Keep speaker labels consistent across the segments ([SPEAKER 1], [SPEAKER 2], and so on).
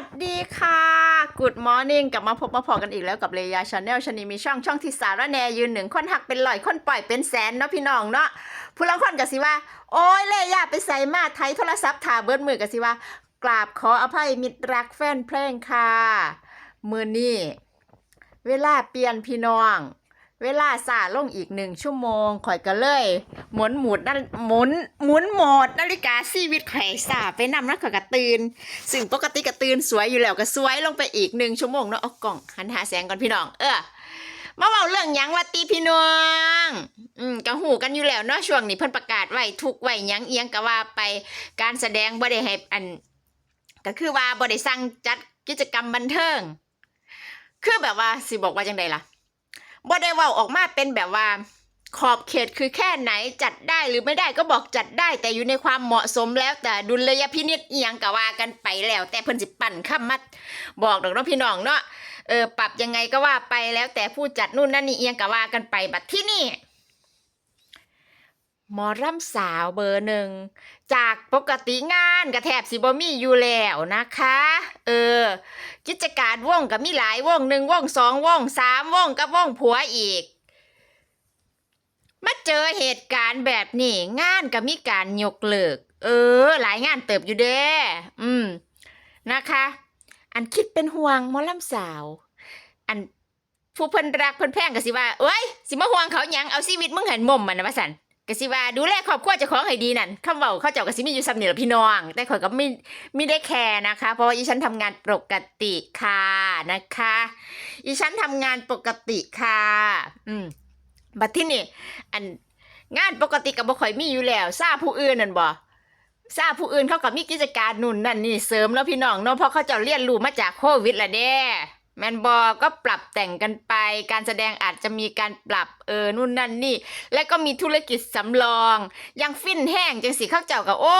[SPEAKER 1] วัสดีค่ะ Good Morning กลับมาพบมาพอกันอีกแล้วกับเลยาชาแนลชนีมีช่องช่องที่สาระแนยืนหนึ่งคนหักเป็นลอยคนปล่อยเป็นแสนเนาะพี่น้องเนาะผู้ลังคนกับสิว่า โอ้ยเลยาไปใส่มาไทยโทรศัพท์ถ่าเบิร์ดมือกับสิว่า กราบขออภัยมิตรรักแฟนเพลงค่ะ มือนี่เวลาเปลี่ยนพี่น้อง เวลาสาลงอีกหนึ่งชั่วโมงข่อยก็เลยหมุนหมุดนั่นหมุนหมุนหมดนาฬิกาชีวิตไข่อยสาไปนำแล้วข่อยก็ตื่นซึ่งปกติก็ตื่นสวยอยู่แล้วก็สวยลงไปอีกหนึ่งชั่วโมงเนาะเอากล่องหันหาแสงก่อนพี่น้อง เออมาเว้าเรื่องยังวัตีพี่น้อง อืมก็หูกันอยู่แล้วเนาะช่วงนี้เพิ่นประกาศไว้ทุกไว้ยังเอียงก็ว่าไปการแสดงบ่ได้ให้อัน ก็คือว่าบ่ได้สั่งจัดกิจกรรมบันเทิง คือแบบว่าสิบอกว่าจังไดล่ะ บ่ได้ว้าออกมาเป็นแบบว่า ขอบเขตคือแค่ไหนจัดได้หรือไม่ได้ก็บอกจัดได้ แต่อยู่ในความเหมาะสมแล้วแต่ดุลยพินิจเอียงก็ว่ากันไปแล้ว แต่เพิ่นสิปั่นคำมัดบอกดอกเนาะพี่น้องเนาะเออปรับยังไงก็ว่าไปแล้วแต่ผู้จัดนู่นนั่นนี่เอียงก็ว่ากันไปบัดที่นี่หมอร่ำสาวเบอร์หนึ่ง จากปกติงานกระแทบสิบมีอยู่แล้วนะคะ เออ กิจการว่องก็มีหลายว่องหนึ่งว่องสองว่องสามว่องกับว่องผัวอีกมาเจอเหตุการณ์แบบนี้งานก็มีการยกเลิก เออ หลายงานเติบอยู่เด้อืมนะคะ อันคิดเป็นห่วงมอลำสาว อันผู้เพิ่นรักเพิ่นแพงก็สิว่าเอ้ย สิมาห่วงเขาหยังเอาชีวิตมึงเห็นมุมมันนะว่าสัน ก็สิว่าดูแลครอบครัวเจ้าของให้ดีนั่นคำเว้าเขาเจ้าก็สิมีอยู่ซ้ำนี่ล่ะพี่น้อง แต่ข่อยก็ไม่ไม่ได้แคร์นะคะ เพราะว่าอีฉันทำงานปกติค่ะนะคะอีฉันทำงานปกติค่ะ อืมบัดที่นี่อันงานปกติกับบ่ค่อยมีอยู่แล้วทราบผู้อื่นนั่นบ่ทราบผู้อื่นเขาก็มีกิจการนู่นนั่นนี่เสริมแล้วพี่น้องเนาะเพราะเขาเจะเรียนรู้มาจากโควิดละเด้ แมนบอก็ปรับแต่งกันไป การแสดงอาจจะมีการปรับเออนู่นนั่นนี่ แล้วก็มีธุรกิจสำรองยังฟินแห้งจังสิเข้าเจ้ากับโอ้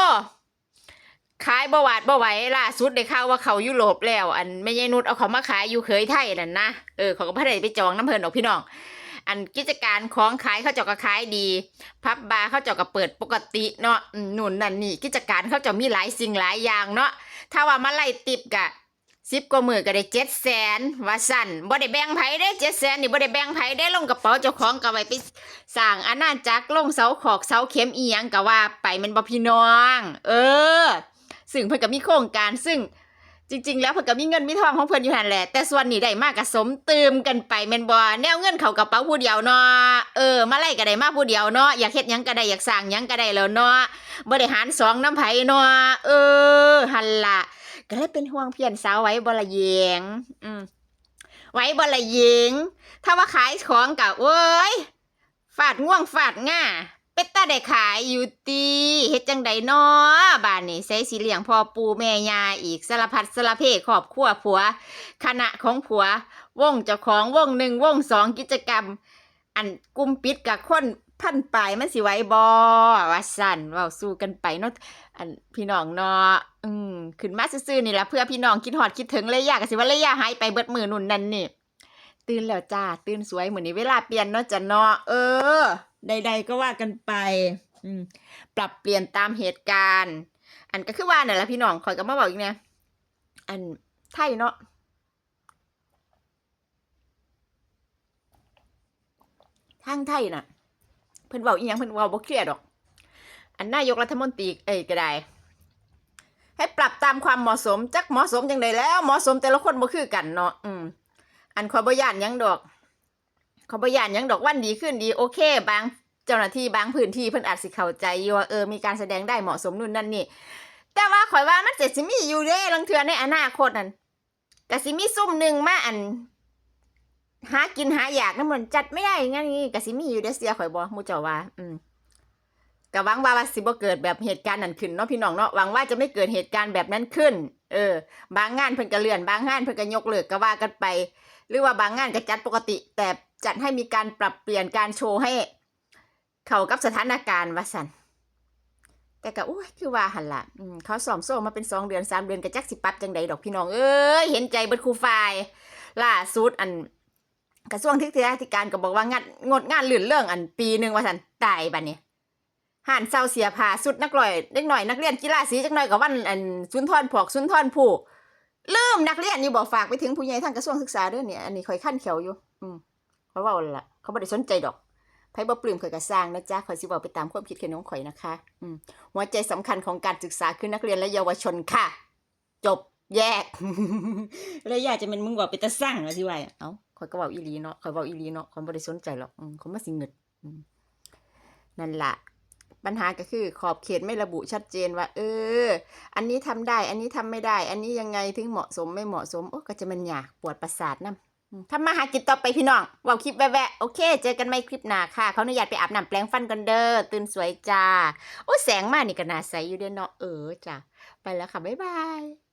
[SPEAKER 1] ขายบหวาดบ่ไหวล่าสุดได้ข่าวว่าเขายุโรปแล้ว อันไม่ใช่นุชเอาเขามาขายอยู่เคยไทยนั่นนะเออเขาก็พาได้ไปจองน้ำเพลินออกพี่น้อง อันกิจการของขายเขาเจ้าก็ขายดี พับบาร์เขาเจ้าก็เปิดปกติเนาะนู่นนั่นนี่กิจการเขาเจ้ามีหลายสิ่งหลายอย่างเนาะถ้าว่ามาไล่ติบกะ สิบกว่ามือก็ได้เจ็ดแสนว่าสั่นบ่ได้แบ่งไผได้เจ็ดแสนนี่บ่ได้แบ่งไผได้ลงกระเป๋าเจ้าของก็ไว้ไปสร้างอาณาจักรลงเสาขอกเสาเข็มอีหยังก็ว่าไปมันบ่พี่น้อง เออ ซึ่งเพิ่นก็มีโครงการซึ่งจริง ๆ แล้วเพิ่นก็มีเงินมีทองของเพิ่นอยู่หั่นแหละ แต่ส่วนนี้ได้มากก็สมติมกันไปแม่นบ่แนวเงินเข้ากระเป๋าผู้เดียวเนาะเออมาไล่ก็ได้มาผู้เดียวเนาะอยากเฮ็ดหยังก็ได้อยากสร้างหยังก็ได้แล้วเนาะบ่ได้หารสองน้ำไผเนาะเออหั่นล่ะ ก็เลยเป็นห่วงเพียนสาวไว้บละเยง อืมไว้บละเยง ถ้าว่าขายของก็โอ้ยฟาดง่วงฟาดง่าเป็ดตาได้ขายอยู่ตีเฮ็ดจังใดนอบ้านนี่ใส่สีเหลียงพ่อปูแม่ยาอีกสารพัดสารเพครอบครัวผัว คณะของผัว วงเจ้าของวงหนึ่งวงสองกิจกรรม อันกุมปิดกับคน พันปลายมันสิไว้บ่ว่าสั่นว้าสู้กันไปเนาะอันพี่น้องเนาะอืมขึ้นมาซื่อๆนี่ละเพื่อพี่น้องคิดฮอดคิดถึงเลยอยากก็สิว่าเลยยากหายไปเบิดมือนุ่นนั่นนี่ตื่นแล้วจ้าตื่นสวยเหมือนนี้เวลาเปลี่ยนเนาะจะเนาะเออ ใด ๆ ก็ว่ากันไป อืม ปรับเปลี่ยนตามเหตุการณ์ อันก็คือว่าเนี่ยแหละพี่น้องคอยก็มาบอกอีกเนี่ยอันไทยเนาะทางไทยน่ะ เพิ่นเว้าอีหยังเพิ่นเว้าบ่เครียดดอก อันนายกรัฐมนตรีเอ้ยก็ได้ ให้ปรับตามความเหมาะสม จักเหมาะสมจังไดแล้ว เหมาะสมแต่ละคนบ่คือกันเนาะอืมอันขอยบ่ย่านหยังดอกขอยบ่ย่านหยังดอกวันดีขึ้นดีโอเค บางเจ้าหน้าที่บางพื้นที่เพิ่นอาจสิเข้าใจอยู่ว่าเออมีการแสดงได้เหมาะสมนู่นนั่นนี่แต่ว่าข่อยว่ามันจะสิมีอยู่เด้ลังเทื่อในอนาคตนั่นก็สิมีซุ่มหนึ่งมาอัน หากินหาอยากนั่นมันจัดไม่ได้งั้นนี่ก็สิมีอยู่เดเสียข่อยบ่หมู่เจ้าว่า อืมก็หวังว่าว่าสิบ่เกิดแบบเหตุการณ์นั้นขึ้นเนาะพี่น้องเนาะหวังว่าจะไม่เกิดเหตุการณ์แบบนั้นขึ้น เออ บางงานเพิ่นก็เลื่อน บางงานเพิ่นก็ยกเลิกก็ว่ากันไป หรือว่าบางงานก็จัดปกติ แต่จัดให้มีการปรับเปลี่ยนการโชว์ให้ เข้ากับสถานการณ์ว่าสันแต่ก็โอ้ยคือว่าหันละเขาสอมโซ่มาเป็นสองเดือนสามเดือนก็จักสิปับจังใดดอกพี่น้องเอ้ยเห็นใจเบิดครูฝ่ายล่าสุดอัน กระทรวงทิศธิการก็บอกว่างานงดงานลื่นเรื่องอันปีหนึ่งว่าสันตายบัดนี้ห่านเศร้าเสียผ้าสุดนักลอยเล็กหน่อยนักเรียนกีฬาสีจักหน่อยกับวันอันสุนทรผอกสุนทรผูกลืมนักเรียนอยู่บอกฝากไปถึงผู้ใหญ่ทางกระทรวงศึกษาด้วยเนี่ยอันนี้ข่อยขั้นเขียวอยู่ อืมเขาว่าแล้วล่ะเขาไม่ได้สนใจดอกไพ่บ่ปลื้มข่อยก็สร้างนะจ๊ะข่อยสิบอกไปตามความคิดเห็นของข่อยนะคะ อืมหัวใจสำคัญของการศึกษาคือนักเรียนและเยาวชนค่ะ จบแยก แล้วยาจะเป็นมึงบอกไปตะสร้างเหรอสิวายเอ้า ข่อยก็เว้าอีหลีเนาะข่อยเว้าอีหลีเนาะข่อยบ่ได้สนใจหรอกเขามาสิเงิดนั่นล่ะปัญหาก็คือขอบเขตไม่ระบุชัดเจนว่า เออ อันนี้ทำได้ อันนี้ทำไม่ได้ อันนี้ยังไงถึงเหมาะสมไม่เหมาะสม โอ้ก็จะมันยากปวดประสาทนะทำมาหากินต่อไปพี่น้องว่าคลิปแวะๆโอเค เจอกันไม่คลิปหน้าค่ะ เขาอนุญาตไปอาบน้ำแปลงฟันกันเด้อตื่นสวยจ้า โอ้แสงมากนี่ก็น่าใสอยู่เด้อเนาะเออจ้ะไปแล้วค่ะ บ๊ายบาย